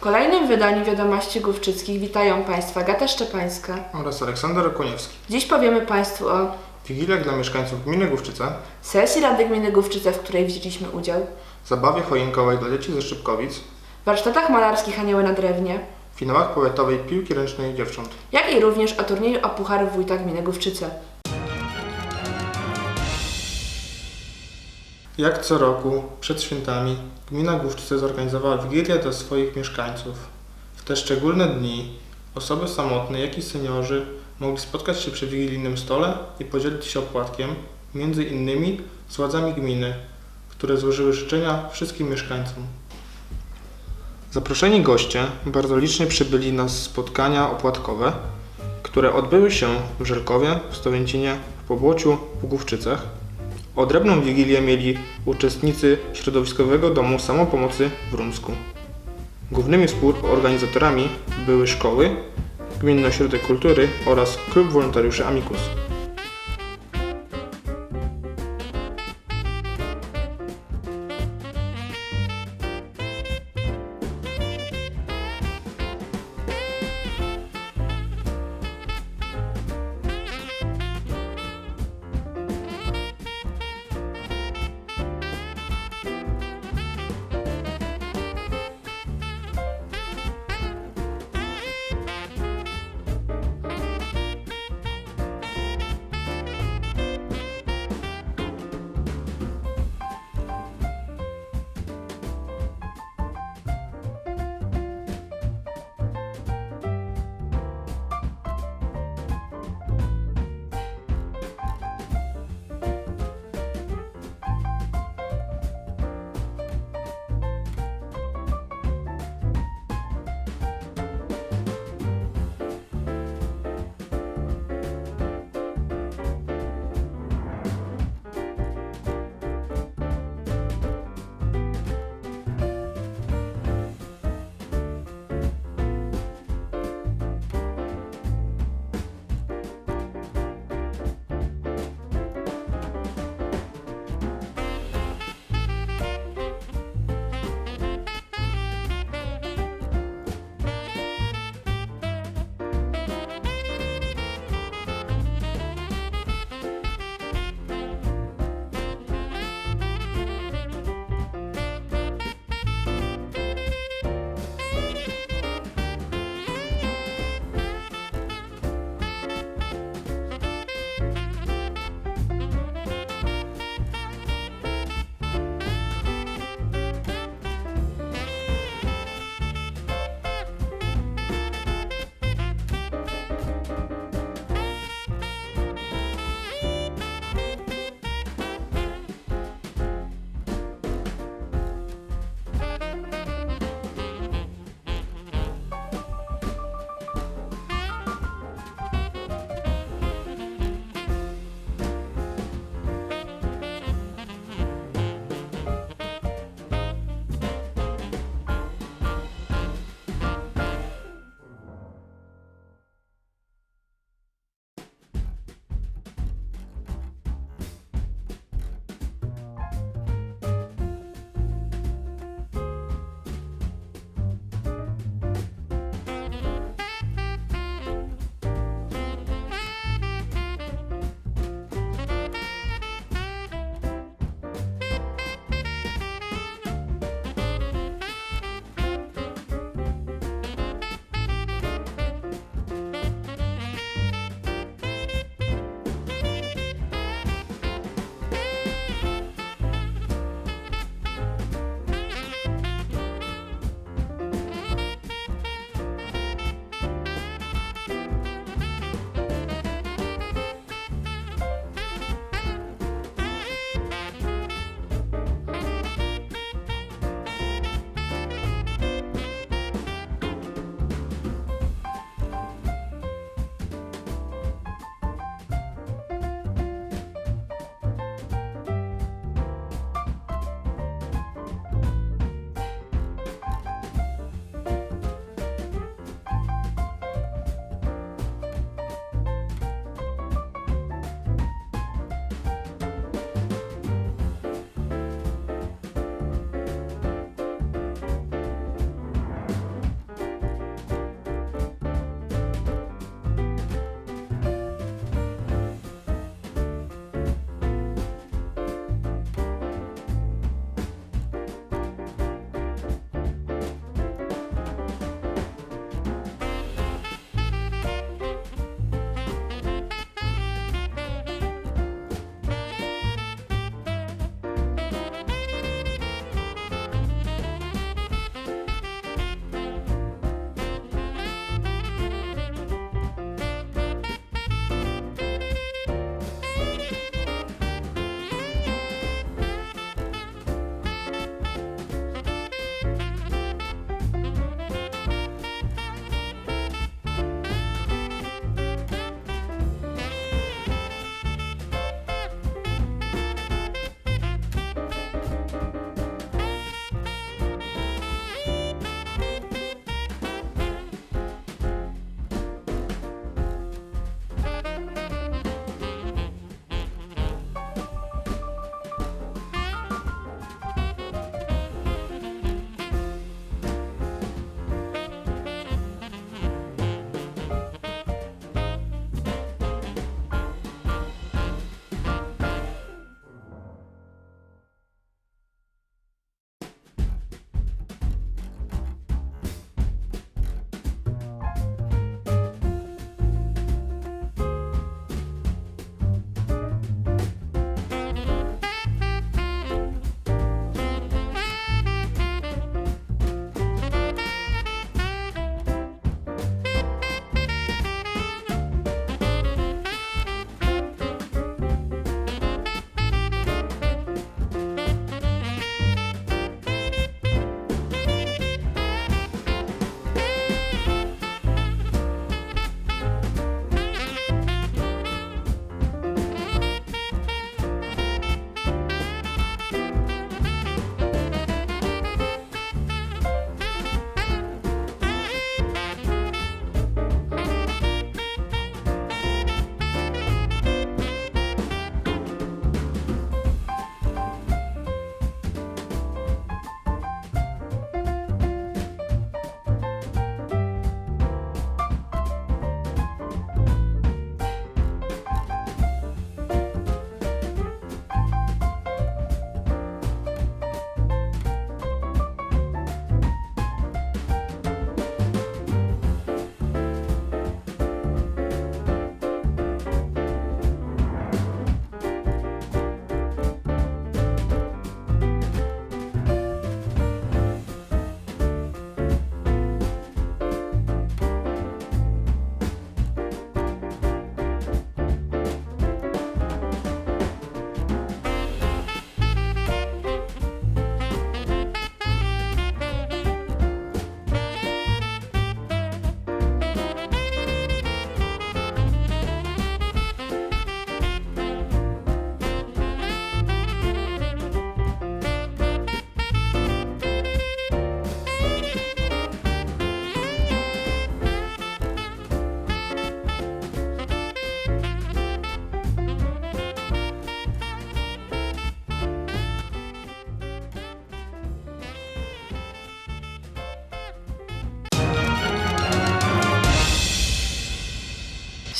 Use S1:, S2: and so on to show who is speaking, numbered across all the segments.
S1: kolejnym wydaniu Wiadomości Główczyckich witają Państwa Gata Szczepańska.
S2: oraz Aleksander Okoniewski.
S1: Dziś powiemy Państwu o
S2: Wigilia dla mieszkańców gminy Główczyce,
S1: sesji Rady Gminy Główczyce, w której wzięliśmy udział,
S2: zabawie choinkowej dla dzieci ze Szybkowic,
S1: warsztatach malarskich Anioły na Drewnie,
S2: finałach powiatowej piłki ręcznej dziewcząt.
S1: jak i również o turnieju o Puchar Wójta Gminy Główczyce.
S2: Jak co roku, przed świętami, gmina Główczyce zorganizowała Wigilię dla swoich mieszkańców. W te szczególne dni osoby samotne, jak i seniorzy mogli spotkać się przy wigilijnym stole i podzielić się opłatkiem, między innymi z władzami gminy, które złożyły życzenia wszystkim mieszkańcom. Zaproszeni goście bardzo licznie przybyli na spotkania opłatkowe, które odbyły się w Żerkowie, w Stowięcinie, w Pobłociu, w Główczycach. Odrębną wigilię mieli uczestnicy Środowiskowego Domu Samopomocy w Rumsku. Głównymi współorganizatorami były szkoły, Gminny Ośrodek Kultury oraz Klub Wolontariuszy Amicus.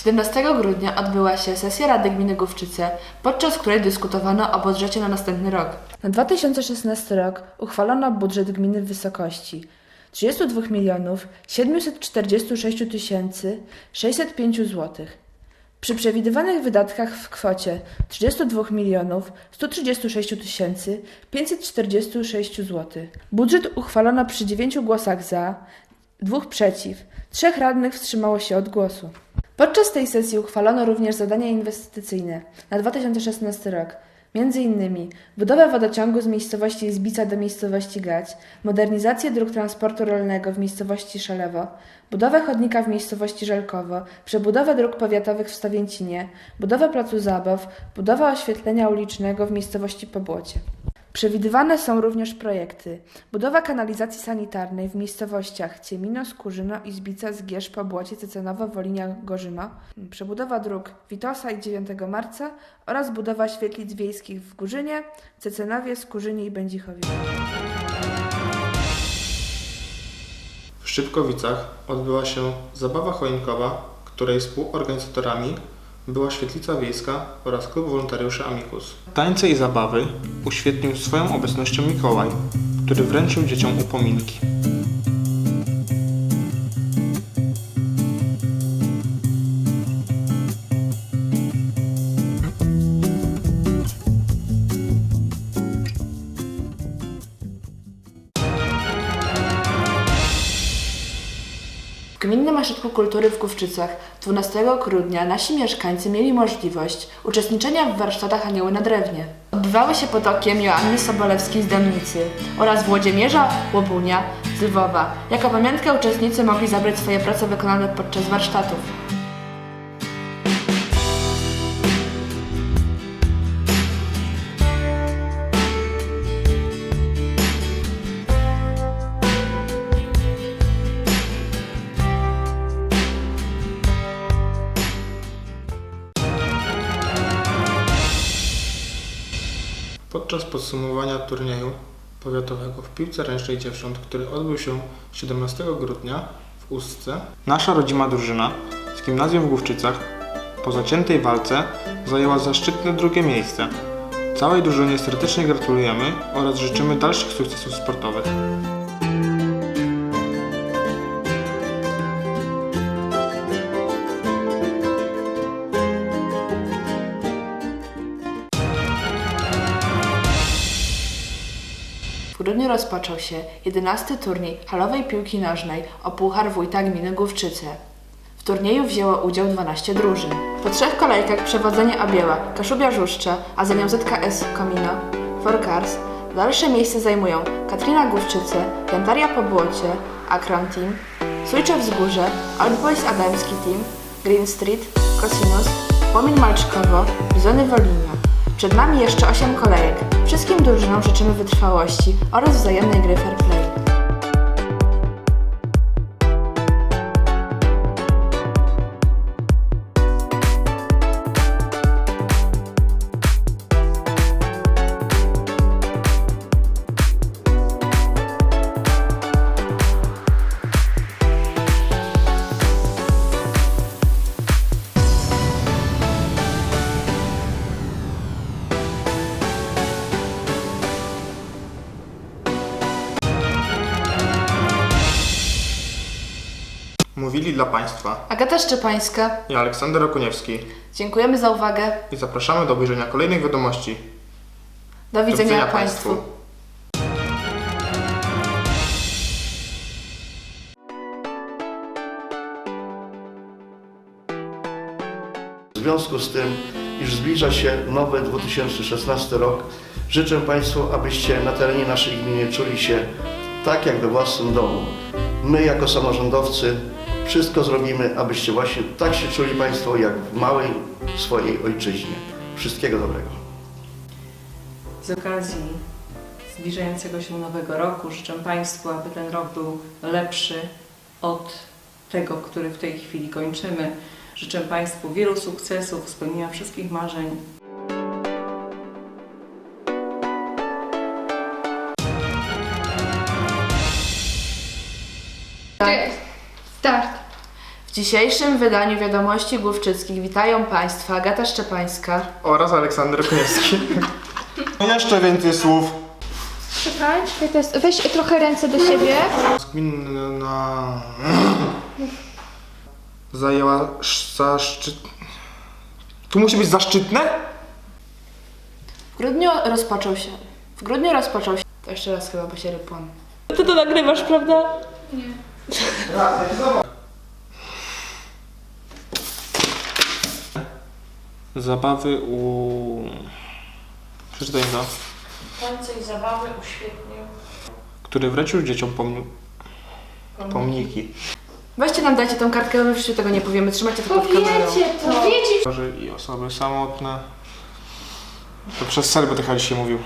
S1: 17 grudnia odbyła się sesja Rady Gminy Główczyce, podczas której dyskutowano o budżecie na następny rok. Na 2016 rok uchwalono budżet gminy w wysokości 32 milionów 746 tysięcy 605 zł. Przy przewidywanych wydatkach w kwocie 32 milionów 136 tysięcy 546 zł. Budżet uchwalono przy 9 głosach za, dwóch przeciw, trzech radnych wstrzymało się od głosu. Podczas tej sesji uchwalono również zadania inwestycyjne na 2016 rok. Między innymi budowę wodociągu z miejscowości Zbica do miejscowości Gać, modernizację dróg transportu rolnego w miejscowości Szalewo, budowę chodnika w miejscowości Żelkowo, przebudowę dróg powiatowych w Stawięcinie, budowę placu zabaw, budowę oświetlenia ulicznego w miejscowości Pobłocie. Przewidywane są również projekty budowa kanalizacji sanitarnej w miejscowościach Ciemino, Skurzyno, Izbica, Zgierz, Pobłocie, Cecenowo, Wolinia, Gorzyno, przebudowa dróg Witosa i 9 marca oraz budowa świetlic wiejskich w Górzynie, Cecenowie, Skurzynie i Będzichowie.
S2: W Szczypkowicach odbyła się zabawa choinkowa, której współorganizatorami była Świetlica Wiejska oraz Klub Wolontariuszy Amicus. Tańce i zabawy uświetnił swoją obecnością Mikołaj, który wręczył dzieciom upominki.
S1: Ośrodku Kultury w Główczycach 12 grudnia nasi mieszkańcy mieli możliwość uczestniczenia w warsztatach Anioły na Drewnie. Odbywały się pod okiem Joanny Sobolewskiej z Dębnicy oraz Włodzimierza Łobunia z Lwowa. Jako pamiątkę uczestnicy mogli zabrać swoje prace wykonane podczas warsztatów.
S2: Podczas podsumowania turnieju powiatowego w piłce ręcznej dziewcząt, który odbył się 17 grudnia w Ustce, nasza rodzima drużyna z gimnazjum w Główczycach po zaciętej walce zajęła zaszczytne drugie miejsce. Całej drużynie serdecznie gratulujemy oraz życzymy dalszych sukcesów sportowych.
S1: Rozpoczął się 11 turniej halowej piłki nożnej o Puchar Wójta Gminy Główczyce. W turnieju wzięło udział 12 drużyn. Po trzech kolejkach przewodzenie objęła Kaszubia Żuszcza, a za nią ZKS Komino, Forcars. Dalsze miejsce zajmują Katrina Główczyce, Jantaria Pobłocie, Akron Team, Sójcze Wzgórze, Old Boys Adamski Team, Green Street, Cosinus, Płomień Malczkowo, Bizony Wolinia. Przed nami jeszcze 8 kolejek. Wszystkim drużynom życzymy wytrwałości oraz wzajemnej gry fair play.
S2: Mówili dla Państwa
S1: Agata Szczepańska,
S2: i Aleksander Okuniewski
S1: dziękujemy za uwagę.
S2: i zapraszamy do obejrzenia kolejnych wiadomości.
S1: Do widzenia,
S2: widzenia
S1: Państwu.
S2: państwu.
S3: W związku z tym, iż zbliża się nowy 2016 rok, życzę Państwu, abyście na terenie naszej gminy czuli się tak jak we własnym domu. My jako samorządowcy wszystko zrobimy, abyście właśnie tak się czuli Państwo jak w małej swojej ojczyźnie. Wszystkiego dobrego.
S4: Z okazji zbliżającego się nowego roku życzę Państwu, aby ten rok był lepszy od tego, który w tej chwili kończymy. Życzę Państwu wielu sukcesów, spełnienia wszystkich marzeń.
S1: Dzisiejszym wydaniu Wiadomości Główczyckich witają Państwa Agata Szczepańska.
S2: Oraz Aleksander Koniewski. Jeszcze więcej słów.
S5: Czekaj, czekaj, to jest, weź trochę ręce do siebie.
S2: Gminna zajęła sz- zaszczyt... Tu musi być zaszczytne?
S1: W grudniu rozpoczął się. W grudniu rozpoczął się. To jeszcze raz chyba, bo się rypłam.
S2: Zabawy u... Przeczytaj to.
S4: Tańce i zabawy uświetnił.
S2: Który wręczył dzieciom pomni... pomniki.
S1: Weźcie nam, dajcie tą kartkę, my w życiu tego nie powiemy. Trzymajcie to pod kamerą.
S5: Powiecie to. Powiecie.
S2: Chorzy i osoby samotne. To przez ser będę dzisiaj mówił.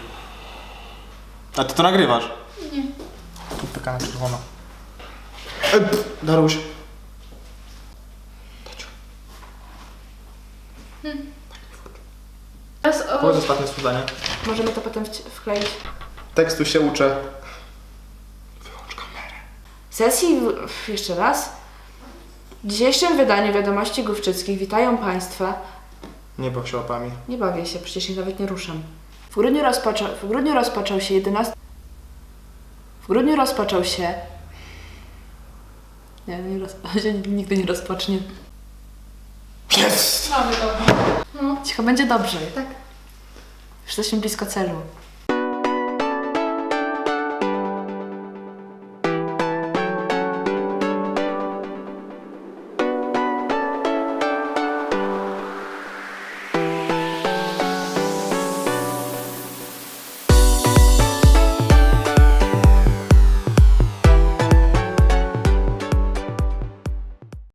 S2: A ty to nagrywasz?
S5: Nie.
S2: Tu taka na czerwono. E, pff, Daruś.
S5: Teraz o,
S2: Powiedz ostatnie.
S1: Możemy to potem wci- wkleić.
S2: Tekstu się uczę. Wyłącz kamerę.
S1: Sesji, w- jeszcze raz. W dzisiejszym wydaniu Wiadomości Główczyckich witają Państwa.
S2: Nie baw się łapami.
S1: Nie bawię się, przecież ich nawet nie ruszam. W grudniu rozpoczął, w grudniu rozpoczął się 11... W grudniu rozpoczął się... Nie, nie roz... się nigdy nie rozpocznie.
S2: Jest!
S5: mamy to.
S1: Cicho, będzie dobrze.
S5: Tak.
S1: Już jesteśmy blisko celu.